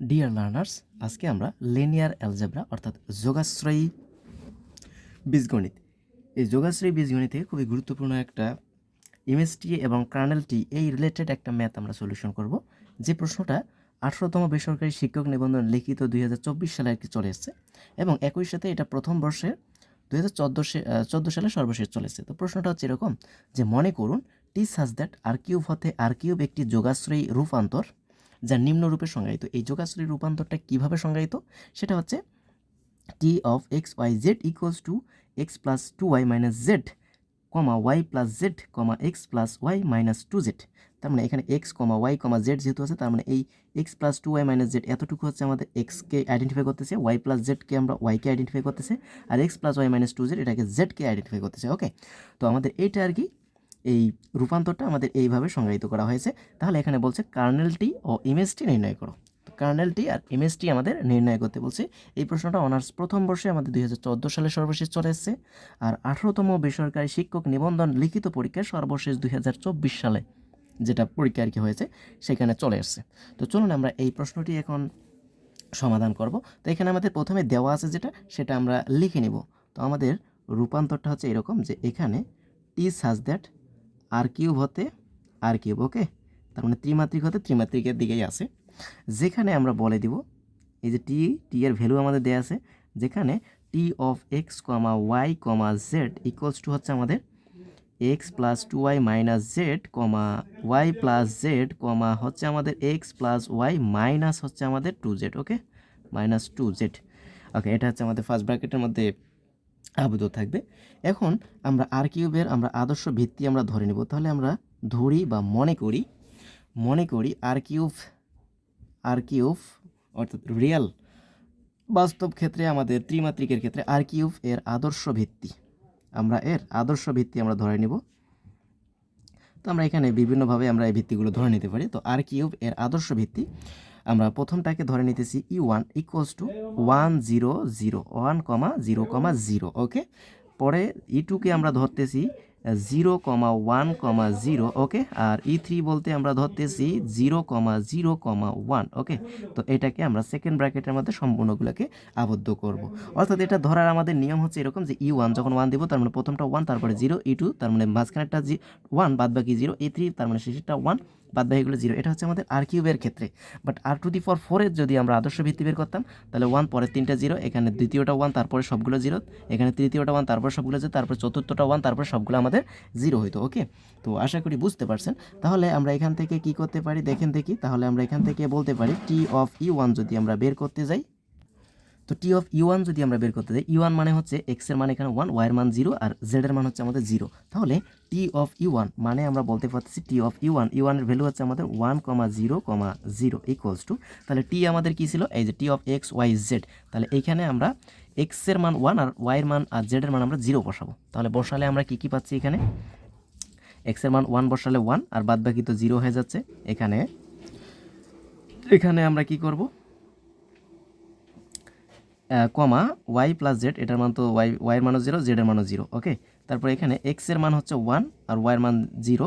Dear learners আজকে আমরা linear algebra অর্থাৎ যোগাশ্রয়ী বীজগণিত। এই যোগাশ্রয়ী বীজগণিতে খুবই গুরুত্বপূর্ণ একটা ইমেজটি এবং কার্নেলটি এই রিলেটেড একটা ম্যাথ আমরা সলিউশন করব। যে প্রশ্নটা আঠারোতম বেসরকারি শিক্ষক নিবন্ধন লিখিত দুই হাজার চব্বিশ সালে আর কি চলে এসেছে এবং একই সাথে এটা প্রথম বর্ষের দুই হাজার চোদ্দ সালে সর্বশেষ চলেছে তো প্রশ্নটা হচ্ছে এরকম, যে মনে করুন টি সাজ দ্যাট আর কিউব হতে আর কিউব একটি যোগাশ্রয়ী রূপান্তর যা নিম্নরূপে সংজ্ঞায়িত। এই যোগাশ্রয়ী রূপান্তরটা কীভাবে সংজ্ঞায়িত? সেটা হচ্ছে T of X Y Z equals two X plus two Y minus Z comma Y plus Z comma X plus Y minus two Z তার মানে এখানে X comma Y comma Z যেহেতু আছে, তার মানে এই X plus two Y minus Z এতটুকু হচ্ছে আমাদের এক্সকে আইডেন্টিফাই করতেছে ওয়াই প্লাস জেডকে আমরা ওয়াইকে আইডেন্টিফাই করতেছে, আর X plus Y minus two Z এটাকে জেডকে আইডেন্টিফাই করতেছে ওকে তো আমাদের এইটা আর কি এই রূপান্তরটা আমাদের এইভাবে সংজ্ঞায়িত করা হয়েছে। তাহলে এখানে বলছে কার্নেলটি ও ইমেজটি নির্ণয় করো। কার্নেলটি আর ইমেজটি আমাদের নির্ণয় করতে বলছে। এই প্রশ্নটা অনার্স প্রথম বর্ষে আমাদের দুই হাজার চোদ্দ সালে সর্বশেষ চলে এসেছে। আর আঠারোতম বেসরকারি শিক্ষক নিবন্ধন লিখিত পরীক্ষা সর্বশেষ দুই হাজার চব্বিশ সালে যেটা পরীক্ষা আর কি হয়েছে, সেখানে চলে এসছে। তো চলুন আমরা এই প্রশ্নটি এখন সমাধান করব। তো এখানে আমাদের প্রথমে দেওয়া আছে যেটা, সেটা আমরা লিখে নিব। তো আমাদের রূপান্তরটা হচ্ছে এরকম যে এখানে টি সাজ দ্যাট আর কিউব হতে আর কিউব, ওকে? তার মানে ত্রিমাত্রিক হতে ত্রিমাত্রিকের দিকেই আছে। যেখানে আমরা বলে দিব, এই যে টি টি এর ভ্যালু আমাদের দেওয়া আছে, যেখানে T of X comma Y comma Z equals two হচ্ছে আমাদের X plus two Y minus Z comma Y plus Z comma হচ্ছে আমাদের এক্স প্লাস ওয়াই মাইনাস হচ্ছে আমাদের two Z okay? Minus two Z okay এটা হচ্ছে আমাদের first ব্র্যাকেটের মধ্যে আবদ্ধ থাকবে। এখন আমরা আর কিউবের আমরা আদর্শ ভিত্তি আমরা ধরে নেব। তাহলে আমরা ধরি বা মনে করি মনে করি আর কিউব আর কিউব অর্থাৎ রিয়েল বাস্তব ক্ষেত্রে আমাদের ত্রিমাত্রিকের ক্ষেত্রে আর কিউব এর আদর্শ ভিত্তি। আমরা এর আদর্শ ভিত্তি আমরা ধরে নেব। তো আমরা এখানে বিভিন্নভাবে আমরা এই ভিত্তিগুলো ধরে নিতে পারি। তো আর কিউব এর আদর্শ ভিত্তি আমরা প্রথমটাকে ধরে নিতেছি E one equals to one zero zero one comma zero comma zero okay পরে ই টুকে আমরা ধরতেছি zero comma one comma zero okay আর ই থ্রি বলতে আমরা ধরতেছি zero comma zero comma one okay তো এটাকে আমরা সেকেন্ড ব্র্যাকেটের মধ্যে সম্পূর্ণগুলোকে আবদ্ধ করব। অর্থাৎ এটা ধরার আমাদের নিয়ম হচ্ছে এরকম যে ই ওয়ান যখন ওয়ান দিব, তার মানে প্রথমটা ওয়ান তারপরে জিরো ই টু তার মানে মাঝখানেরটা জি ওয়ান বাদ বাকি জিরো ই থ্রি তার মানে শেষেরটা ওয়ান বাদ বাকিগুলো জিরো এটা হচ্ছে আমাদের আর কিউবের ক্ষেত্রে। But R to the four ফোরের যদি আমরা আদর্শ ভিত্তি বের করতাম, তাহলে ওয়ান পরের তিনটা জিরো এখানে দ্বিতীয়টা ওয়ান তারপরে সবগুলো জিরো এখানে তৃতীয়টা ওয়ান তারপরে সবগুলো জিরো তারপরে চতুর্থটা ওয়ান তারপরে সবগুলো আমাদের জিরো হইতো ওকে তো আশা করি বুঝতে পারছেন। তাহলে আমরা এখান থেকে কি করতে পারি? দেখেন দেখি। তাহলে আমরা এখান থেকে বলতে পারি টি অফ ই ওয়ান যদি আমরা বের করতে যাই তো টি অফ ইউ ওয়ান যদি আমরা বের করতে যাই ইউ ওয়ান মানে হচ্ছে এক্সের মানে এখানে ওয়ান ওয়াইয়ের মান জিরো আর জেডের মান হচ্ছে আমাদের জিরো তাহলে টি অফ ইউ ওয়ান মানে আমরা বলতে পারতেছি T of u one u ওয়ানের ভ্যালু হচ্ছে আমাদের one comma zero comma zero equals to তাহলে টি আমাদের কী ছিল? এই যে T of x y z তাহলে এইখানে আমরা এক্সের মান ওয়ান আর ওয়াইয়ের মান আর জেডের মান আমরা জিরো বসাবো। তাহলে বসালে আমরা কী কী পাচ্ছি এখানে? এক্সের মান ওয়ান বসালে ওয়ান আর বাদ বাকি তো জিরো হয়ে যাচ্ছে। এখানে এখানে আমরা কি করব? কমা ওয়াই প্লাস জেড এটার মান তো ওয়াই ওয়াইয়ের মানও জিরো জেডের মানও জিরো ওকে তারপর এখানে এক্সের মান হচ্ছে ওয়ান আর ওয়াইয়ের মান জিরো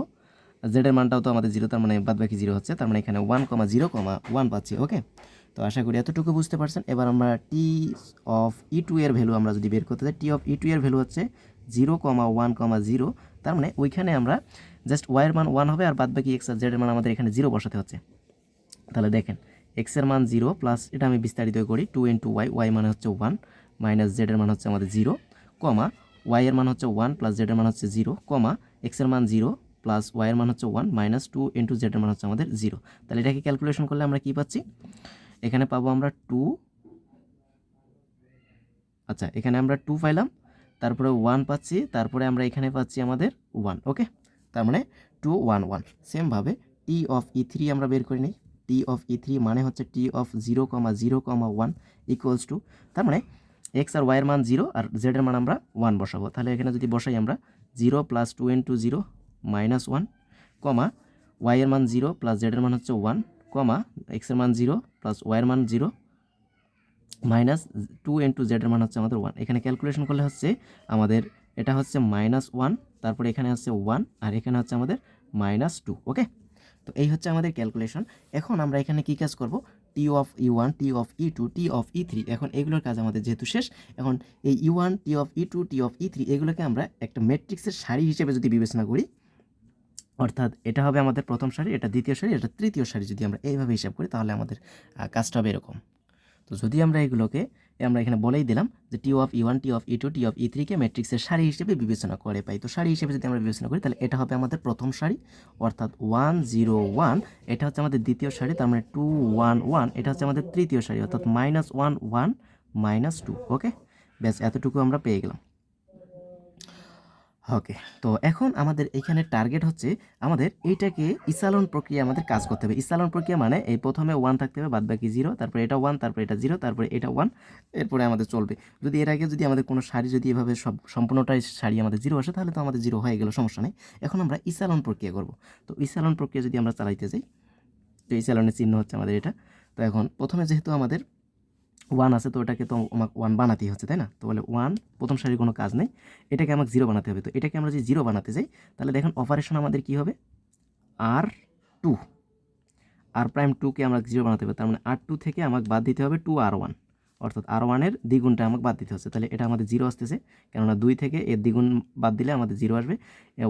জেডের মানটাও তো আমাদের জিরো তার মানে বাদ বাকি জিরো হচ্ছে, তার মানে এখানে one comma zero comma one পাচ্ছি ওকে তো আশা করি এতটুকু বুঝতে পারছেন। এবার আমরা টি অফ ই টু এর ভ্যালু আমরা যদি বের করতে চাই টি অফ ই টু এর ভ্যালু হচ্ছে zero comma one comma zero তার মানে ওইখানে আমরা জাস্ট ওয়াইয়ের মান ওয়ান হবে আর বাদ বাকি এক্স আর জেডের মান আমাদের এখানে জিরো বসাতে হচ্ছে। তাহলে দেখেন এক্সের মান জিরো প্লাস এটা আমি বিস্তারিত করি টু ইন্টু ওয়াই ওয়াই মানে হচ্ছে ওয়ান মাইনাস জেডের মান হচ্ছে আমাদের জিরো কমা ওয়াইয়ের মান হচ্ছে ওয়ান প্লাস জেডের মান হচ্ছে জিরো কমা এক্সের মান জিরো প্লাস ওয়াইয়ের মান হচ্ছে ওয়ান মাইনাস টু ইন্টু জেডের মান হচ্ছে আমাদের জিরো তাহলে এটাকে ক্যালকুলেশন করলে আমরা কী পাচ্ছি? এখানে পাবো আমরা টু আচ্ছা এখানে আমরা টু পাইলাম, তারপরে ওয়ান পাচ্ছি, তারপরে আমরা এখানে পাচ্ছি আমাদের ওয়ান ওকে তার মানে টু ওয়ান ওয়ান সেমভাবে টি অফ ই থ্রি আমরা বের করে নিই। টি অফ ই থ্রি মানে হচ্ছে T of zero comma zero comma one equals to তার মানে এক্স আর ওয়াইয়ের মান জিরো আর জেডের মান আমরা ওয়ান বসাবো। তাহলে এখানে যদি বসাই আমরা zero plus two into zero minus one comma ওয়াইয়ের মান জিরো প্লাস জেডের মান হচ্ছে ওয়ান কমা এক্সের মান জিরো প্লাস ওয়াইয়ের মান জিরো মাইনাস টু ইন্টু জেডের মান হচ্ছে আমাদের ওয়ান এখানে ক্যালকুলেশন করলে হচ্ছে আমাদের এটা হচ্ছে মাইনাস ওয়ান তারপরে এখানে হচ্ছে ওয়ান আর এখানে হচ্ছে আমাদের মাইনাস টু ওকে তো এই হচ্ছে আমাদের ক্যালকুলেশন এখন আমরা এখানে কী কাজ করব? T of e one T of e two T of e three এখন এগুলোর কাজ আমাদের যেহেতু শেষ, এখন এই e one T of e two T of e three এগুলোকে আমরা একটা ম্যাট্রিক্সের সারি হিসেবে যদি বিবেচনা করি, অর্থাৎ এটা হবে আমাদের প্রথম সারি, এটা দ্বিতীয় সারি, এটা তৃতীয় সারি। যদি আমরা এইভাবে হিসাব করি, তাহলে আমাদের কাজটা হবে এরকম। তো যদি আমরা এগুলোকে আমরা এখানে বলেই দিলাম যে T of e one T of e two T of e থ্রিকে ম্যাট্রিক্সের সারি হিসেবে বিবেচনা করে পাই। তো সারি হিসেবে যদি আমরা বিবেচনা করি, তাহলে এটা হবে আমাদের প্রথম সারি, অর্থাৎ ওয়ান জিরো ওয়ান এটা হচ্ছে আমাদের দ্বিতীয় সারি, তার মানে টু ওয়ান ওয়ান এটা হচ্ছে আমাদের তৃতীয় সারি, অর্থাৎ minus one one minus two okay ব্যাস, এতটুকু আমরা পেয়ে গেলাম। ওকে, তো এখন আমাদের এখানে টার্গেট হচ্ছে আমাদের এইটাকে ইসালন প্রক্রিয়া আমাদের কাজ করতে হবে। ইসালন প্রক্রিয়া মানে এই প্রথমে ওয়ান থাকতে হবে বাদ বাকি জিরো তারপরে এটা ওয়ান তারপরে এটা জিরো তারপরে এটা ওয়ান এরপরে আমাদের চলবে। যদি এর আগে যদি আমাদের কোনো শাড়ি যদি এভাবে সব সম্পূর্ণটাই শাড়ি আমাদের জিরো আসে, তাহলে তো আমাদের জিরো হয়ে গেল, সমস্যা নেই। এখন আমরা ইসালন প্রক্রিয়া করব। তো ইসালন প্রক্রিয়া যদি আমরা চালাইতে যাই, তো ইসালনের চিহ্ন হচ্ছে আমাদের এটা। তো এখন প্রথমে যেহেতু আমাদের ওয়ান আছে, তো ওটাকে তো আমাকে ওয়ান বানাতেই হচ্ছে, তাই না? তো বলে ওয়ান প্রথম সারির কোনো কাজ নেই, এটাকে আমাকে জিরো বানাতে হবে। তো এটাকে আমরা যদি জিরো বানাতে যাই, তাহলে দেখেন অপারেশন আমাদের কি হবে? আর টু আর প্রাইম টুকে আমরা জিরো বানাতে হবে, তার মানে আর টু থেকে আমাকে বাদ দিতে হবে টু আর ওয়ান অর্থাৎ আর ওয়ানের দ্বিগুণটা আমাকে বাদ দিতে হচ্ছে। তাহলে এটা আমাদের জিরো আসতেছে, কেননা দুই থেকে এর দ্বিগুণ বাদ দিলে আমাদের জিরো আসবে।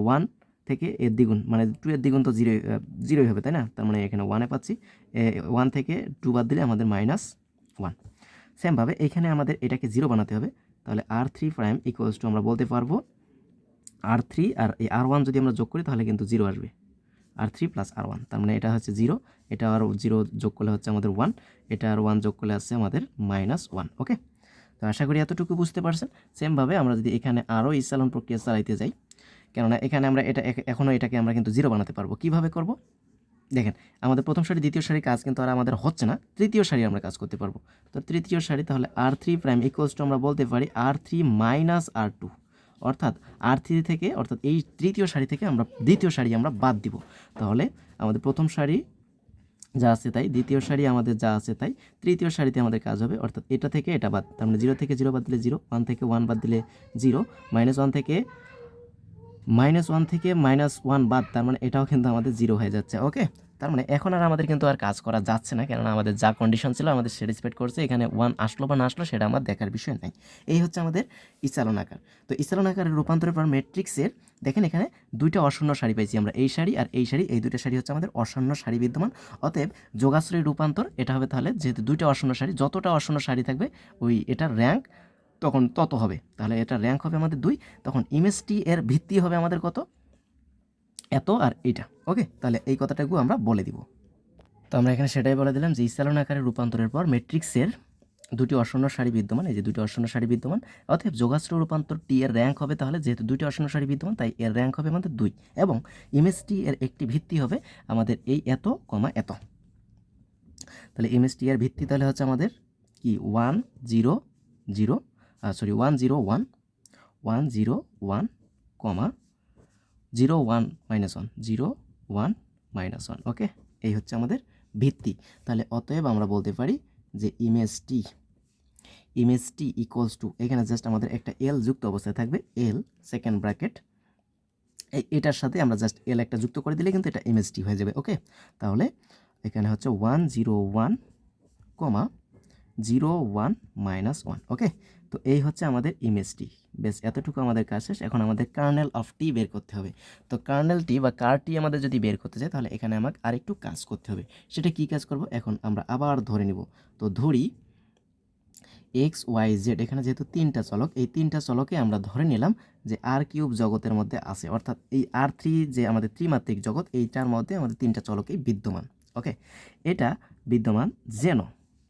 ওয়ান থেকে এর দ্বিগুণ মানে টু এর দ্বিগুণ তো জিরো জিরোই হবে, তাই না? তার মানে এখানে ওয়ানে পাচ্ছি ওয়ান থেকে টু বাদ দিলে আমাদের মাইনাস ওয়ান সেমভাবে এখানে আমাদের এটাকে জিরো বানাতে হবে। তাহলে R three prime equals to আমরা বলতে পারব আর থ্রি আর এই আর ওয়ান যদি আমরা যোগ করি, তাহলে কিন্তু জিরো আসবে। R three plus R one তার মানে এটা হচ্ছে জিরো এটা আর জিরো যোগ করলে হচ্ছে আমাদের ওয়ান এটা আর ওয়ান যোগ করলে আসছে আমাদের মাইনাস ওয়ান ওকে তো আশা করি এতটুকু বুঝতে পারছেন। সেমভাবে আমরা যদি এখানে আরও ইসালন প্রক্রিয়া চালাইতে যাই, কেননা এখানে আমরা এটা এখনও এটাকে আমরা কিন্তু জিরো বানাতে পারব। কীভাবে করব? দেখেন, আমাদের প্রথম সারি দ্বিতীয় সারি কাজ কিন্তু আর আমাদের হচ্ছে না। তৃতীয় সারি আমরা কাজ করতে পারব। তো তৃতীয় সারি তাহলে R three prime equals to আমরা বলতে পারি R three minus R two অর্থাৎ আর থ্রি থেকে, অর্থাৎ এই তৃতীয় সারি থেকে আমরা, দ্বিতীয় সারি আমরা বাদ দিব। তাহলে আমাদের প্রথম সারি যা আছে তাই, দ্বিতীয় সারি আমাদের যা আছে তাই, তৃতীয় সারিতে আমাদের কাজ হবে, অর্থাৎ এটা থেকে এটা বাদ, তার মানে জিরো থেকে জিরো বাদ দিলে জিরো ওয়ান থেকে ওয়ান বাদ দিলে জিরো মাইনাস ওয়ান থেকে মাইনাস ওয়ান থেকে মাইনাস ওয়ান বাদ, তার মানে এটাও কিন্তু আমাদের জিরো হয়ে যাচ্ছে, ওকে? তার মানে এখন আর আমাদের কিন্তু আর কাজ করা যাচ্ছে না, কেননা আমাদের যা কন্ডিশন ছিল, আমাদের স্যাটিসফাইড করছে, এখানে ওয়ান আসলো বা না আসলো সেটা আমার দেখার বিষয় নাই। এই হচ্ছে আমাদের ইসালন আকার তো ইসালন আকারের রূপান্তরের পর ম্যাট্রিক্সের দেখেন এখানে দুইটা অশূন্য সারি পাইছি আমরা, এই সারি আর এই সারি, এই দুইটা সারি হচ্ছে আমাদের অশূন্য সারি বিদ্যমান, অতএব যোগাশ্রয় রূপান্তর, এটা হবে তাহলে যেহেতু দুইটা অশূন্য সারি, যতটা অশূন্য সারি থাকবে, ওই এটার র্যাঙ্ক তখন তত হবে। তাহলে এটা র্যাঙ্ক হবে আমাদের দুই, তখন ইমেজটি এর ভিত্তি হবে আমাদের কত? এত আর এইটা ওকে তাহলে এই কথাটাকেও আমরা বলে দিব। তো আমরা এখানে সেটাই বলে দিলাম যে ইসালন আকারের রূপান্তরের পর ম্যাট্রিক্সের দুটি অশূন্য সারি বিদ্যমান, এই যে দুটি অশূন্য সারি বিদ্যমান, অতএব যোগাশ্র রূপান্তর টি এর র্যাঙ্ক হবে তাহলে যেহেতু দুটি অশূন্য সারি বিদ্যমান, তাই এর র্যাঙ্ক হবে আমাদের দুই এবং ইমেজ টি এর একটি ভিত্তি হবে আমাদের এই এত কমা এত। তাহলে ইমেজ টি এর ভিত্তি তাহলে হচ্ছে আমাদের কি? One zero zero sorry one zero one one zero one comma zero one minus one zero one minus one okay এই হচ্ছে আমাদের ভিত্তি। তাহলে অতএব আমরা বলতে পারি যে image T image T equals to এখানে জাস্ট আমাদের একটা এল যুক্ত অবস্থায় থাকবে এল সেকেন্ড ব্র্যাকেট এই এটার সাথে আমরা জাস্ট এল একটা যুক্ত করে দিলে কিন্তু এটা ইমেজ টি হয়ে যাবে ওকে তাহলে এখানে হচ্ছে one zero one comma zero one minus one okay তো এই হচ্ছে আমাদের ইমেজটি বেশ, এতটুকু আমাদের কাজ শেষ। এখন আমাদের কার্নেল অফ টি বের করতে হবে। তো কার্নেল টি বা কার টি আমাদের যদি বের করতে চাই তাহলে এখানে আমাকে আরেকটু কাজ করতে হবে। সেটা কি কাজ করব? এখন আমরা আবার ধরে নিব। তো ধরি এক্স ওয়াই জেড এখানে যেহেতু তিনটা চলক, এই তিনটা চলকে আমরা ধরে নিলাম যে আর কিউব জগতের মধ্যে আছে। অর্থাৎ এই আর থ্রি যে আমাদের ত্রিমাত্রিক জগৎ এইটার মধ্যে আমাদের তিনটা চলকেই বিদ্যমান। ওকে এটা বিদ্যমান যেন।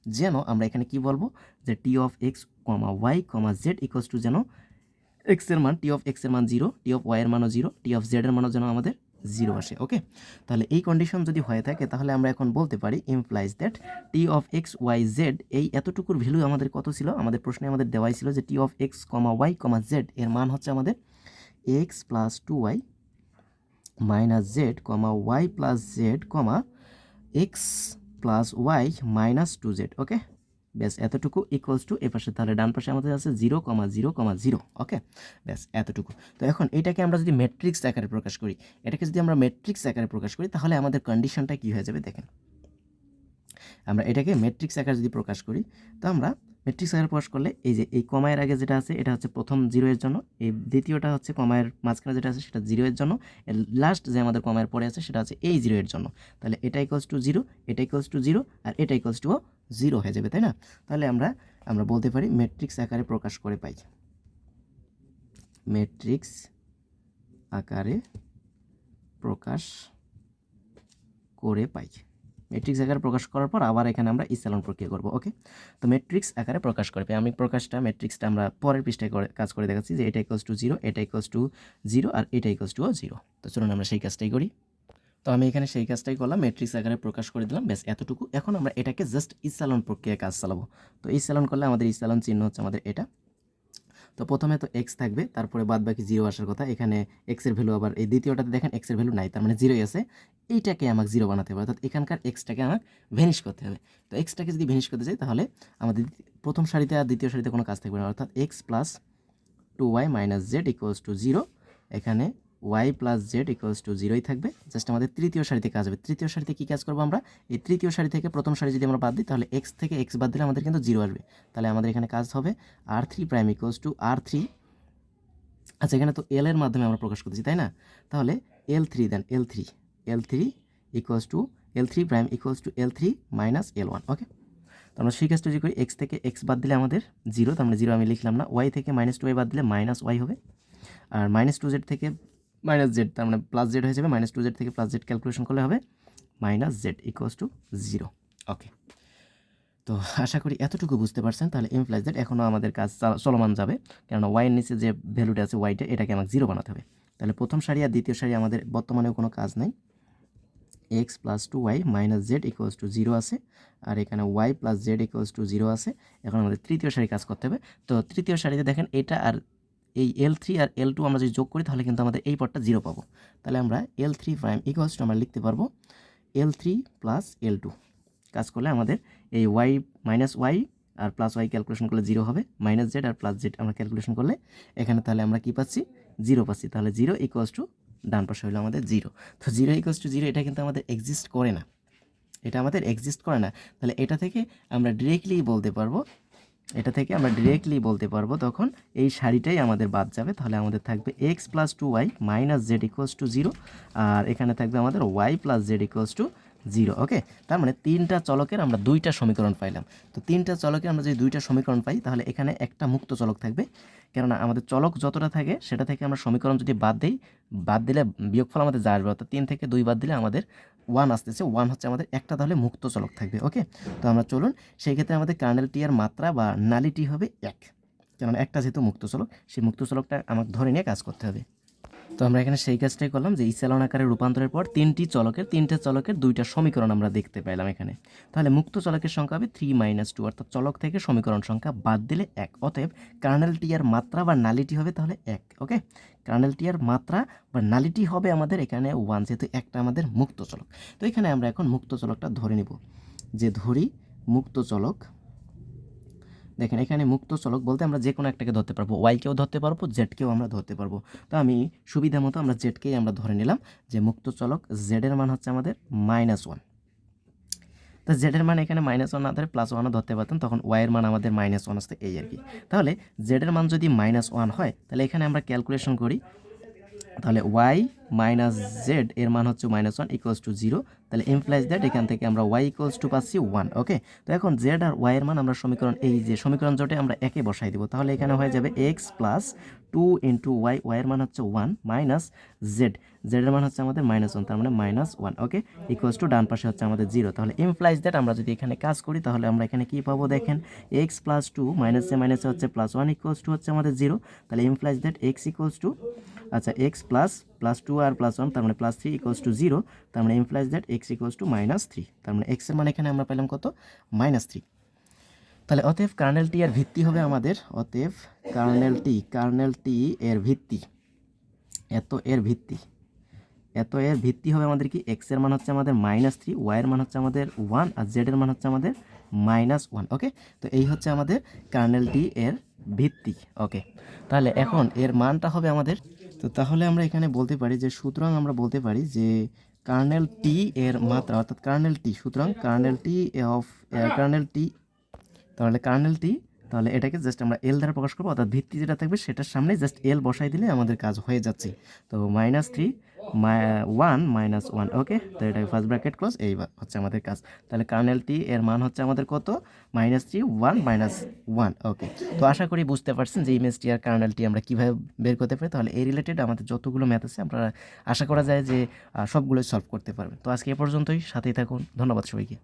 যেন আমরা এখানে কি বলব? যে T of x comma y comma z equals to যেন এক্সের মান টি অফ এক্সের মান জিরো টি অফ ওয়াইয়ের মানও জিরো টি অফ জেডের মানও যেন আমাদের জিরো আসে ওকে তাহলে এই কন্ডিশন যদি হয়ে থাকে তাহলে আমরা এখন বলতে পারি implies that T of x y z এই এতটুকুর ভ্যালু আমাদের কত ছিল? আমাদের প্রশ্নে আমাদের দেওয়াই ছিল যে T of x comma y comma z এর মান হচ্ছে আমাদের x plus two y minus z comma y plus z comma x plus y minus two z okay ব্যাস, এতটুকু ইকুয়ালস টু এ পাশে, তাহলে ডান পাশে আমাদের আছে zero comma zero comma zero okay ব্যাস, এতটুকু। তো এখন এটাকে আমরা যদি ম্যাট্রিক্স আকারে প্রকাশ করি, এটাকে যদি আমরা ম্যাট্রিক্স আকারে প্রকাশ করি, তাহলে আমাদের কন্ডিশনটা কী হয়ে যাবে দেখেন। আমরা এটাকে ম্যাট্রিক্স আকারে যদি প্রকাশ করি, তো আমরা ম্যাট্রিক্স আকারে প্রকাশ করলে এই যে এই কমায়ের আগে যেটা আছে, এটা হচ্ছে প্রথম জিরো এর জন্য। এই দ্বিতীয়টা হচ্ছে কমায়ের মাঝখানে যেটা আছে, সেটা জিরো এর জন্য। লাস্ট যে আমাদের কমায়ের পরে আছে, সেটা হচ্ছে এই জিরো এর জন্য। তাহলে এটা ইকোয়ালস টু জিরো এটা ইকোয়ালস টু জিরো আর এটা ইকোয়ালস টু জিরো হয়ে যাবে, তাই না? তাহলে আমরা আমরা বলতে পারি ম্যাট্রিক্স আকারে প্রকাশ করে পাই। ম্যাট্রিক্স আকারে প্রকাশ করে পাই। ম্যাট্রিক্স আকারে প্রকাশ করার পর আবার এখানে আমরা ইসালন প্রক্রিয়া করব ওকে তো ম্যাট্রিক্স আকারে প্রকাশ করে পাই আমি প্রকাশটা ম্যাট্রিক্সটা আমরা পরের পৃষ্ঠায় করে, কাজ করে দেখাচ্ছি যে এটা ইকোয়ালস টু জিরো এটা ইকোয়ালস টু জিরো আর এটা ইকোয়ালস টু জিরো তো চলুন আমরা সেই কাজটাই করি। তো আমি এখানে সেই কাজটাই করলাম ম্যাট্রিক্স আকারে প্রকাশ করে দিলাম, ব্যাস এতটুকু। এখন আমরা এটাকে জাস্ট ইসালন প্রক্রিয়ায় কাজ চালাবো। তো ইসালন করলে আমাদের ইসালন চিহ্ন হচ্ছে আমাদের এটা। তো প্রথমে তো এক্স থাকবে, তারপরে বাদ বাকি জিরো আসার কথা। এখানে এক্সের ভ্যালু আবার এই দ্বিতীয়টাতে দেখেন এক্সের ভ্যালু নাই, তার মানে জিরোই আছে। এইটাকে আমাকে জিরো বানাতে হবে, অর্থাৎ এখানকার এক্সটাকে আমাকে ভেনিশ করতে হবে। তো এক্সটাকে যদি ভেনিশ করতে চাই, তাহলে আমাদের প্রথম সারিতে আর দ্বিতীয় সারিতে কোনো কাজ থাকবে না, অর্থাৎ x plus two y minus z equals to zero এখানে y plus z equals to জিরোই থাকবে। জাস্ট আমাদের তৃতীয় সারিতে কাজ হবে। তৃতীয় সারিতে কী কাজ করব আমরা? এই তৃতীয় সারি থেকে প্রথম সারি যদি আমরা বাদ দিই, তাহলে এক্স থেকে এক্স বাদ দিলে আমাদের কিন্তু জিরো আসবে। তাহলে আমাদের এখানে কাজ হবে R three prime equals to R three আচ্ছা এখানে তো এল এর মাধ্যমে আমরা প্রকাশ করতেছি, তাই না? তাহলে L three then L three L three equals to L three prime equals to L three minus L one okay তো আমরা সেই কাজটা যদি করি এক্স থেকে এক্স বাদ দিলে আমাদের জিরো তার মানে জিরো আমি লিখলাম না ওয়াই থেকে মাইনাস টু ওয়াই বাদ দিলে মাইনাস ওয়াই হবে। আর মাইনাস টু জেড থেকে মাইনাস জেড তার মানে প্লাস জেড হয়ে যাবে মাইনাস টু জেড থেকে প্লাস জেড ক্যালকুলেশন করলে হবে minus z equals to zero okay তো আশা করি এতটুকু বুঝতে পারছেন, তাহলে এমপ্লাইজ দ্যাট এখনও আমাদের কাজ চাল- চলমান যাবে। কেননা ওয়াইয়ের নিচে যে ভ্যালুটা আছে ওয়াইটা এটাকে আমাকে জিরো বানাতে হবে। তাহলে প্রথম সারি আর দ্বিতীয় সারি আমাদের বর্তমানেও কোনো কাজ নাই। X plus two y minus z equals to zero আছে, আর এখানে y plus z equals to zero আছে। এখন আমাদের তৃতীয় সারি কাজ করতে হবে। তো তৃতীয় সারিতে দেখেন এটা আর এই এল থ্রি আর এল টু আমরা যদি যোগ করি, তাহলে কিন্তু আমাদের এই পদটা জিরো পাবো। তাহলে আমরা L three prime equals to আমরা লিখতে পারব L three plus L two কাজ করলে আমাদের এই ওয়াই মাইনাস ওয়াই আর প্লাস ওয়াই ক্যালকুলেশন করলে জিরো হবে। মাইনাস জেড আর প্লাস জেড আমরা ক্যালকুলেশন করলে এখানে তাহলে আমরা কী পাচ্ছি? জিরো পাচ্ছি। তাহলে জিরো ইকুয়ালস টু ডান পাশে হলো আমাদের জিরো তো জিরো ইকুয়ালস টু জিরো এটা কিন্তু আমাদের এক্সিস্ট করে না। এটা আমাদের এক্সিস্ট করে না। তাহলে এটা থেকে আমরা ডিরেক্টলি বলতে পারব এটা থেকে আমরা ডিরেক্টলি বলতে পারব তখন এই শাড়িটাই আমাদের বাদ যাবে। তাহলে আমাদের থাকবে x plus two y minus z equals to zero আর এখানে থাকবে আমাদের y plus z equals to zero okay তার মানে তিনটা চলকের আমরা দুইটা সমীকরণ পাইলাম। তো তিনটা চলকের আমরা যদি দুইটা সমীকরণ পাই, তাহলে এখানে একটা মুক্ত চলক থাকবে। কেননা আমাদের চলক যতটা থাকে, সেটা থেকে আমরা সমীকরণ যদি বাদ দিই, বাদ দিলে বিয়োগফল আমাদের যা আসবে, অর্থাৎ তিন থেকে দুই বাদ দিলে আমাদের ওয়ান আসতেছে ওয়ান হচ্ছে আমাদের একটা, তাহলে মুক্ত চলক থাকবে ওকে তো আমরা চলুন, সেই ক্ষেত্রে আমাদের কার্নেল টি মাত্রা বা নালিটি হবে এক। কেননা একটা যেহেতু মুক্ত চলক, সেই মুক্ত চলকটা আমাকে ধরে নিয়ে কাজ করতে হবে। তো আমরা এখানে সেই কাজটাই করলাম যে ইসেলন আকারে রূপান্তরের পর তিনটি চলকের, তিনটে চলকের দুইটা সমীকরণ আমরা দেখতে পেলাম এখানে। তাহলে মুক্ত চলকের সংখ্যা হবে থ্রি মাইনাস টু অর্থাৎ চলক থেকে সমীকরণ সংখ্যা বাদ দিলে এক। অতএব কার্নেল টি এর মাত্রা বা নালিটি হবে তাহলে এক ওকে কার্নেল টি এর মাত্রা বা নালিটি হবে আমাদের এখানে ওয়ান যেহেতু একটা আমাদের মুক্ত চলক। তো এখানে আমরা এখন মুক্ত চলকটা ধরে নিব। যে ধরি মুক্ত চলক দেখেন, এখানে মুক্ত চলক বলতে আমরা যে কোনো একটাকে ধরতে পারব। ওয়াইকেও ধরতে পারব জেডকেও আমরা ধরতে পারব। তো আমি সুবিধা মতো আমরা জেডকেই আমরা ধরে নিলাম যে মুক্ত চলক জেডের মান হচ্ছে আমাদের মাইনাস ওয়ান তো জেডের মান এখানে মাইনাস ওয়ান না ধরে প্লাস ওয়ানও ধরতে পারতাম, তখন ওয়াইয়ের মান আমাদের মাইনাস ওয়ান আসতে এই আর কি। তাহলে জেডের মান যদি মাইনাস ওয়ান হয়, তাহলে এখানে আমরা ক্যালকুলেশন করি। তাহলে ওয়াই মাইনাস জেড এর মান হচ্ছে minus one equals to zero তাহলে এমপ্লাইজ দ্যাট এখান থেকে আমরা ওয়াই ইকুয়ালস টু পাচ্ছি ওয়ান ওকে তো এখন জেড আর ওয়াই এর মান আমরা সমীকরণ, এই যে সমীকরণ জোটে আমরা একে বসাই দিব। তাহলে এখানে হয়ে যাবে x plus two into y y এর মান হচ্ছে ওয়ান মাইনাস জেড জেড এর মান হচ্ছে আমাদের মাইনাস ওয়ান তার মানে minus one okay equals to ডান পাশে হচ্ছে আমাদের জিরো তাহলে এমপ্লাইজ দ্যাট আমরা যদি এখানে কাজ করি, তাহলে আমরা এখানে কি পাবো দেখেন? X plus two minus a মাইনাসে হচ্ছে প্লাস ওয়ান ইকুয়ালস টু হচ্ছে আমাদের জিরো তাহলে implies that x equals to আচ্ছা এক্স প্লাস প্লাস টু আর প্লাস ওয়ান তার মানে plus three equals to zero তার মানে implies that x equals to minus three তার মানে এক্সের মানে এখানে আমরা পেলাম কত? মাইনাস থ্রি তাহলে অতএব কার্নেল টি এর ভিত্তি হবে আমাদের, অতএব কার্নেল টি কার্নেল টি এর ভিত্তি, এত এর ভিত্তি, এত এর ভিত্তি হবে আমাদের কি? এক্সের মান হচ্ছে আমাদের মাইনাস থ্রি ওয়াই এর মান হচ্ছে আমাদের ওয়ান আর জেড এর মান হচ্ছে আমাদের মাইনাস ওয়ান ওকে তো এই হচ্ছে আমাদের কার্নেল টি এর ভিত্তি ওকে তাহলে এখন এর মানটা হবে আমাদের তো তাহলে আমরা এখানে বলতে পারি যে, সুতরাং আমরা বলতে পারি যে, কার্নেল টি এর মাত্রা, অর্থাৎ কার্নেল টি সুতরাং kernel T of kernel T তাহলে কার্নেল টি তাহলে এটাকে জাস্ট আমরা এল দ্বারা প্রকাশ করব, অর্থাৎ ভিত্তি যেটা থাকবে সেটার সামনে জাস্ট এল বসাই দিলে আমাদের কাজ হয়ে যাচ্ছে। তো minus three one minus one okay তো এটাকে ফার্স্ট ব্র্যাকেট ক্লোজ এই হচ্ছে আমাদের কাজ। তাহলে কার্নেল টি এর মান হচ্ছে আমাদের কত? Minus three one minus one okay তো আশা করি বুঝতে পারছেন যে ইমেজ টি আর কার্নেল টি আমরা কীভাবে বের করতে পারি। তাহলে এই রিলেটেড আমাদের যতগুলো ম্যাথ আছে, আমরা আশা করা যায় যে সবগুলোই সলভ করতে পারবেন। তো আজকে এ পর্যন্তই, সাথেই থাকুন, ধন্যবাদ সবাইকে।